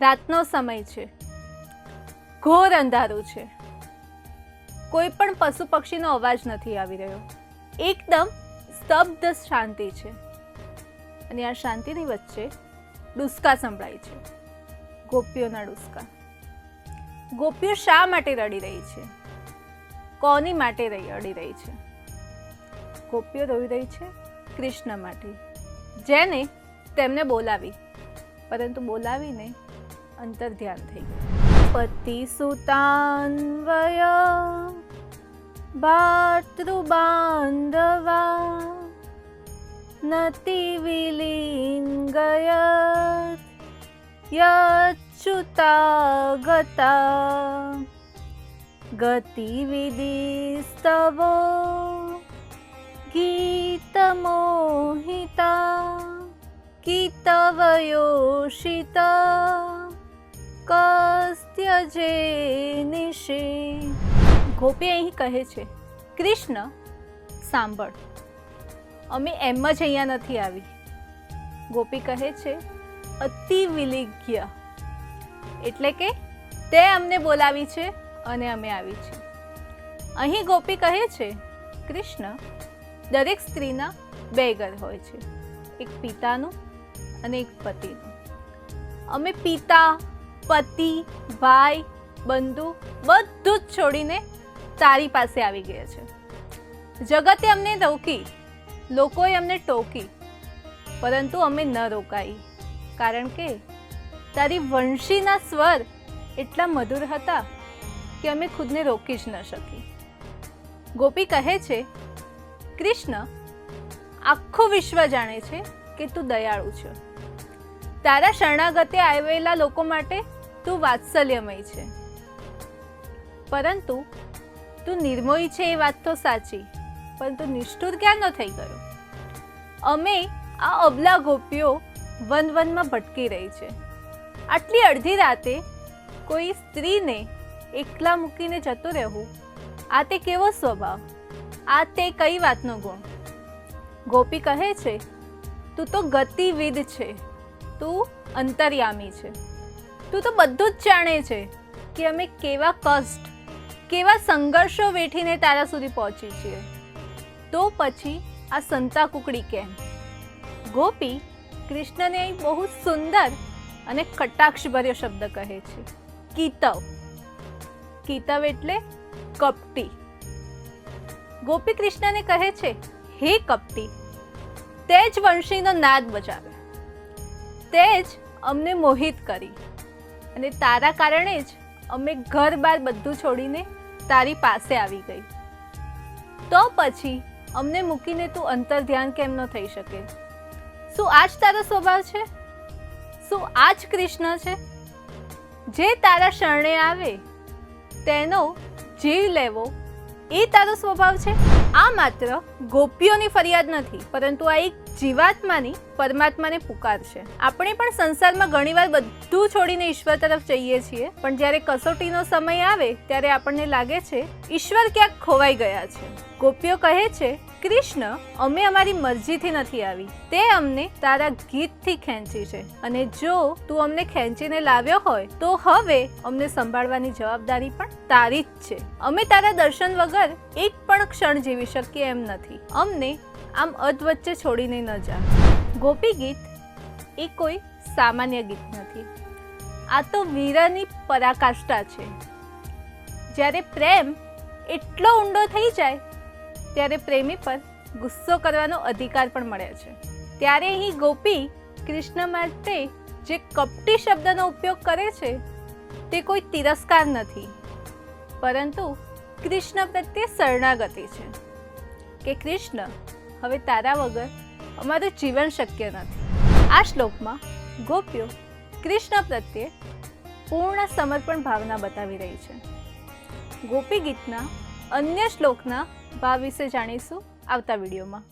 રાતનો સમય છે. ઘોર અંધારું છે. કોઈ પણ પશુ પક્ષીનો અવાજ નથી આવી રહ્યો. એકદમ સ્તબ્ધ શાંતિ છે. અને આ શાંતિની વચ્ચે ડુસકા સંભળાય છે. ગોપીઓના ડુસકા. ગોપીઓ શા માટે રડી રહી છે? કોની માટે રડી રહી છે? ગોપીઓ રોઈ રહી છે કૃષ્ણ માટે. જેને તેમને બોલાવી. પરંતુ બોલાવીને અંતર ધ્યાન થઈ પતિ સુતાન્વય ભાતૃબાંધવા નતિ વિલીન ગયત યચ્યુતા ગતા ગતિવિધિસ્તવો ગીતમોહિતા કિતવયોષિતા કસ્ત્યજે નિશે ગોપી અહીં કહે છે, કૃષ્ણ, સાંભળ. અમે એમ જ અહીંયા નથી આવી. ગોપી કહે છે, અતિ વિલિજ્ઞ એટલે કે, તે અમને બોલાવી છે અને અમે આવી છે અહીં ગોપી કહે છે, કૃષ્ણ, દરેક સ્ત્રીના બે ઘર હોય છે. એક પિતાનું અને એક પતિનું. અમે પિતા પતિ, ભાઈ, બંધુ બધું જ છોડીને તારી પાસે આવી ગયા છે. જગતે અમને રોકી, લોકોએ અમને ટોકી, પરંતુ અમે ન રોકાઈ. કારણ કે તારી વંશીના સ્વર એટલા મધુર હતા કે અમે ખુદને રોકી જ ન શકી. ગોપી કહે છે, કૃષ્ણ, આખું વિશ્વ જાણે છે કે તું દયાળુ છે. તારા શરણાગતે આવેલા લોકો માટે તું વાત્સલ્યમય છે. પરંતુ તું નિર્મોહી છે એ વાત તો સાચી પરંતુ નિષ્ઠુર ક્યાંનો થઈ ગયો? અમે આ અબલા ગોપીઓ વન વનમાં ભટકી રહી છે. આટલી અડધી રાતે કોઈ સ્ત્રીને એકલા મૂકીને જતું રહેવું, આ તે કેવો સ્વભાવ? આ તે કઈ વાતનો ગુણ? ગોપી કહે છે, તું તો ગતિવિદ છે, તું અંતર્યામી છે. તું તો બધું જ જાણે છે કે અમે કેવા કષ્ટ, કેવા સંઘર્ષો વેઠીને તારા સુધી પહોંચી છીએ. તો પછી આ સંતા કુકડી કેમ? ગોપી કૃષ્ણને બહુ સુંદર અને કટાક્ષભર્યો શબ્દ કહે છે. કીતવ. કીતવ એટલે કપટી. ગોપી કૃષ્ણને કહે છે, હે કપટી, તે જ વંશીનો નાદ બજાવે. તે જ અમને મોહિત કરી. અને તારા કારણે જ અમે ઘર બાર બધું છોડીને તારી પાસે આવી ગઈ. તો પછી અમને મૂકીને તું અંતર ધ્યાન કેમ ન થઈ શકે? શું આ જ તારો સ્વભાવ છે? શું આ જ કૃષ્ણ છે? જે તારા શરણે આવે, તેનો જીવ લેવો, એ તારો સ્વભાવ છે? આ માત્ર ગોપીઓની ફરિયાદ નથી, પરંતુ આ એક જીવાત્માની, પરમાત્માને પુકાર છે. આપણે પણ સંસારમાં ઘણીવાર બધું છોડીને ઈશ્વર તરફ જઈએ છીએ, પણ જ્યારે કસોટીનો સમય આવે, ત્યારે આપણને લાગે છે, ઈશ્વર ક્યાંક ખોવાઈ ગયા છે. ગોપીઓ કહે છે, કૃષ્ણ, અમે અમારી મરજીથી નથી આવી. તે અમને તારા ગીતથી ખેંચી છે. અને જો તું અમને ખેંચીને લાવ્યો હોય, તો હવે અમને સંભાળવાની જવાબદારી પણ તારી જ છે. અમે તારા દર્શન વગર એક પણ ક્ષણ જીવી શકીએ એમ નથી. અમને આમ અધવચ્ચે છોડીને ન જા. ગોપી ગીત એ કોઈ સામાન્ય ગીત નથી. આ તો વીરાની પરાકાષ્ઠા છે. જ્યારે પ્રેમ એટલો ઊંડો થઈ જાય, ત્યારે પ્રેમી પર ગુસ્સો કરવાનો અધિકાર પણ મળે છે. ત્યારે અહીં ગોપી કૃષ્ણ માટે જે કપટી શબ્દનો ઉપયોગ કરે છે, તે કોઈ તિરસ્કાર નથી. પરંતુ કૃષ્ણ પ્રત્યે શરણાગતિ છે. કે કૃષ્ણ, હવે તારા વગર અમારું જીવન શક્ય નથી. આ શ્લોકમાં ગોપીઓ કૃષ્ણ પ્રત્યે પૂર્ણ સમર્પણ ભાવના બતાવી રહી છે. ગોપી ગીતના અન્ય શ્લોકના ભાવ વિશે જાણીશું આવતા વિડીયોમાં.